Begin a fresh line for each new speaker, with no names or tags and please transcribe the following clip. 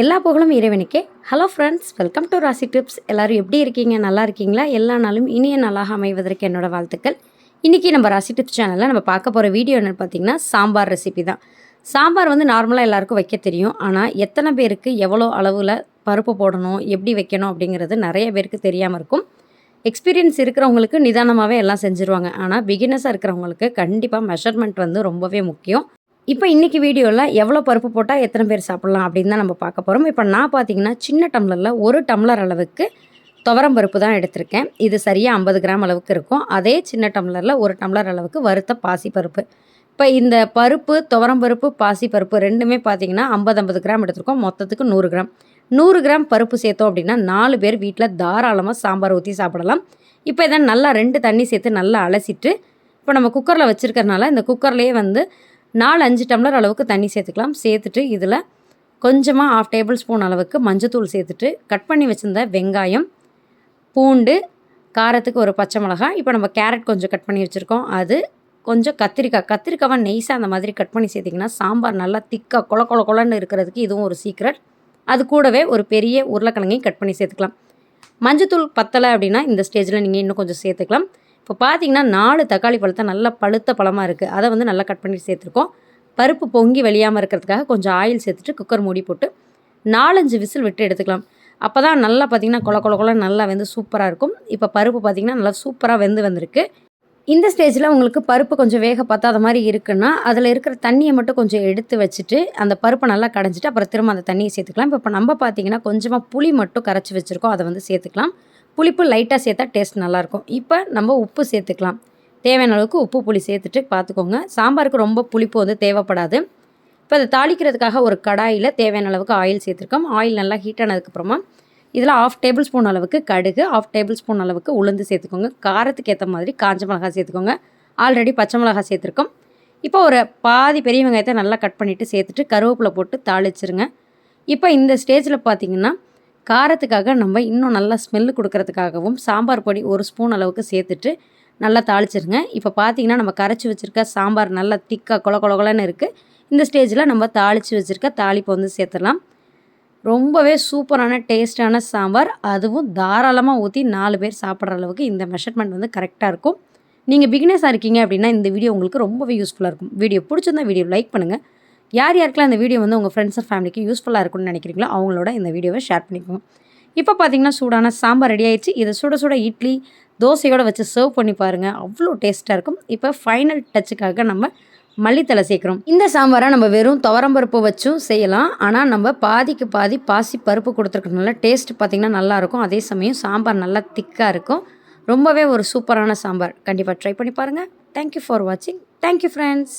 எல்லா புகழும் இறைவனுக்கே hello friends welcome to Rasi tips எல்லோரும் எப்படி இருக்கீங்க நல்லா இருக்கீங்களா எல்லா நாளும் இனிய நாளாக அமைவதற்கு என்னோடய வாழ்த்துக்கள் இன்றைக்கி நம்ம ராசி டிப்ஸ் சேனலில் நம்ம பார்க்க போகிற வீடியோ என்னென்னு பார்த்திங்கன்னா சாம்பார் ரெசிபி தான் சாம்பார் வந்து நார்மலாக எல்லாருக்கும் வைக்க தெரியும் ஆனால் எத்தனை பேருக்கு எவ்வளோ அளவில் பருப்பு போடணும் எப்படி வைக்கணும் அப்படிங்கிறது நிறைய பேருக்கு தெரியாமல் இருக்கும் எக்ஸ்பீரியன்ஸ் இருக்கிறவங்களுக்கு நிதானமாகவே எல்லாம் செஞ்சுருவாங்க ஆனால் பிகினர்ஸாக இருக்கிறவங்களுக்கு கண்டிப்பாக மெஷர்மெண்ட் வந்து ரொம்பவே முக்கியம் இப்போ இன்றைக்கி வீடியோவில் எவ்வளோ பருப்பு போட்டால் எத்தனை பேர் சாப்பிட்லாம் அப்படின்னு தான் நம்ம பார்க்க போகிறோம் இப்போ நான் பார்த்தீங்கன்னா சின்ன டம்ளரில் ஒரு டம்ளர் அளவுக்கு துவரம் பருப்பு தான் எடுத்திருக்கேன் இது சரியாக ஐம்பது கிராம் அளவுக்கு இருக்கும் அதே சின்ன டம்ளரில் ஒரு டம்ளர் அளவுக்கு வறுத்த பாசி பருப்பு இப்போ இந்த பருப்பு துவரம் பருப்பு பாசி பருப்பு ரெண்டுமே பார்த்தீங்கன்னா ஐம்பது ஐம்பது கிராம் எடுத்திருக்கோம் மொத்தத்துக்கு நூறு கிராம் நூறு கிராம் பருப்பு சேர்த்தோம் அப்படின்னா நாலு பேர் வீட்டில் தாராளமாக சாம்பார் ஊற்றி சாப்பிடலாம் இப்போ இதை நல்லா ரெண்டு தண்ணி சேர்த்து நல்லா அலசிட்டு இப்போ நம்ம குக்கரில் வச்சுருக்கறனால இந்த குக்கர்லேயே வந்து நாலு அஞ்சு டம்ளர் அளவுக்கு தண்ணி சேர்த்துக்கலாம் சேர்த்துட்டு இதில் கொஞ்சமாக ஆஃப் டேபிள் ஸ்பூன் அளவுக்கு மஞ்சத்தூள் சேர்த்துட்டு கட் பண்ணி வச்சுருந்த வெங்காயம் பூண்டு காரத்துக்கு ஒரு பச்சை மிளகா இப்போ நம்ம கேரட் கொஞ்சம் கட் பண்ணி வச்சுருக்கோம் அது கொஞ்சம் கத்திரிக்காய் கத்திரிக்காவை நெய்ஸாக அந்த மாதிரி கட் பண்ணி சேர்த்திங்கன்னா சாம்பார் நல்லா திக்காக கொல கொல கொலன்னு இருக்கிறதுக்கு இதுவும் ஒரு சீக்ரெட் அது கூடவே ஒரு பெரிய உருளைக்கிழங்கையும் கட் பண்ணி சேர்த்துக்கலாம் மஞ்சத்தூள் பத்தலை அப்படின்னா இந்த ஸ்டேஜில் நீங்கள் இன்னும் கொஞ்சம் சேர்த்துக்கலாம் இப்போ பார்த்திங்கன்னா நாலு தக்காளி பழத்தை நல்லா பழுத்த பழமாக இருக்குது அதை வந்து நல்லா கட் பண்ணி சேர்த்துருக்கோம் பருப்பு பொங்கி வெளியாமல் இருக்கிறதுக்காக கொஞ்சம் ஆயில் சேர்த்துட்டு குக்கர் மூடி போட்டு நாலஞ்சு விசில் விட்டு எடுத்துக்கலாம் அப்போ தான் நல்லா பார்த்திங்கன்னா கொல கொல நல்லா வெந்து சூப்பராக இருக்கும் இப்போ பருப்பு பார்த்திங்கன்னா நல்லா சூப்பராக வெந்து வந்திருக்கு இந்த ஸ்டேஜில் உங்களுக்கு பருப்பு கொஞ்சம் வேக பத்தாத மாதிரி இருக்குன்னா அதில் இருக்கிற தண்ணியை மட்டும் கொஞ்சம் எடுத்து வச்சுட்டு அந்த பருப்பை நல்லா கடைஞ்சிட்டு அப்புறம் திரும்ப அந்த தண்ணியை சேர்த்துக்கலாம் இப்போ நம்ம பார்த்தீங்கன்னா கொஞ்சமாக புளி மட்டும் கரைச்சி வச்சுருக்கோம் அதை வந்து சேர்த்துக்கலாம் புளிப்பு லைட்டாக சேர்த்தா டேஸ்ட் நல்லாயிருக்கும் இப்போ நம்ம உப்பு சேர்த்துக்கலாம் தேவையான அளவுக்கு உப்பு புளி சேர்த்துட்டு பார்த்துக்கோங்க சாம்பாருக்கு ரொம்ப புளிப்பு வந்து தேவைப்படாது இப்போ அதை தாளிக்கிறதுக்காக ஒரு கடாயில் தேவையான அளவுக்கு ஆயில் சேர்த்துருக்கோம் ஆயில் நல்லா ஹீட் ஆனதுக்கப்புறமா இதில் ஆஃப் டேபிள் ஸ்பூன் அளவுக்கு கடுகு ஆஃப் டேபிள் ஸ்பூன் அளவுக்கு உளுந்து சேர்த்துக்கோங்க காரத்துக்கு ஏற்ற மாதிரி காஞ்ச மிளகாய் சேர்த்துக்கோங்க ஆல்ரெடி பச்சை மிளகாய் சேர்த்துருக்கோம் இப்போ ஒரு பாதி பெரிய வெங்காயத்தை நல்லா கட் பண்ணிவிட்டு சேர்த்துட்டு கருவேப்பிலை போட்டு தாளிச்சிருங்க இப்போ இந்த ஸ்டேஜில் பார்த்தீங்கன்னா காரத்துக்காக நம்ம இன்னும் நல்லா ஸ்மெல்லு கொடுக்கறதுக்காகவும் சாம்பார் பொடி ஒரு ஸ்பூன் அளவுக்கு சேர்த்துட்டு நல்லா தாளிச்சிருங்க இப்போ பார்த்தீங்கன்னா நம்ம கரைச்சி வச்சுருக்க சாம்பார் நல்லா திக்காக கொல கொலன்னு இருக்குது இந்த ஸ்டேஜில் நம்ம தாளித்து வச்சுருக்க தாளிப்பு வந்து சேர்த்துடலாம் ரொம்பவே சூப்பரான டேஸ்டான சாம்பார் அதுவும் தாராளமாக ஊற்றி நாலு பேர் சாப்பிட்ற அளவுக்கு இந்த மெஷர்மெண்ட் வந்து கரெக்டாக இருக்கும் நீங்கள் பிகினஸாக இருக்கீங்க அப்படின்னா இந்த வீடியோ உங்களுக்கு ரொம்பவே யூஸ்ஃபுல்லாக இருக்கும் வீடியோ பிடிச்சிருந்தா வீடியோ லைக் பண்ணுங்கள் யார் யாருக்கெல்லாம் இந்த வீடியோ வந்து உங்கள் ஃப்ரெண்ட்ஸ் அண்ட் ஃபேமிலிக்கு யூஸ்ஃபுல்லாக இருக்கும்னு நினைக்கிறீங்களோ அவங்களோட இந்த வீடியோவை ஷேர் பண்ணிக்கோங்க இப்போ பார்த்தீங்கன்னா சூடான சாம்பார் ரெடி ஆயிடுச்சு இதை சுட சுட இட்லி தோசையோடு வச்சு சர்வ் பண்ணி பாருங்கள் அவ்வளோ டேஸ்ட்டாக இருக்கும் இப்போ ஃபைனல் டச்சுக்காக நம்ம மல்லித்தலை சேர்க்குறோம் இந்த சாம்பாரை நம்ம வெறும் துவரம்பருப்பு வச்சும் செய்யலாம் ஆனால் நம்ம பாதிக்கு பாதி பாசி பருப்பு கொடுத்துருக்கனால டேஸ்ட் பார்த்திங்கன்னா நல்லாயிருக்கும் அதே சமயம் சாம்பார் நல்லா திக்காக இருக்கும் ரொம்பவே ஒரு சூப்பரான சாம்பார் கண்டிப்பாக ட்ரை பண்ணி பாருங்கள் தேங்க்யூ ஃபார் வாட்சிங் தேங்க்யூ ஃப்ரெண்ட்ஸ்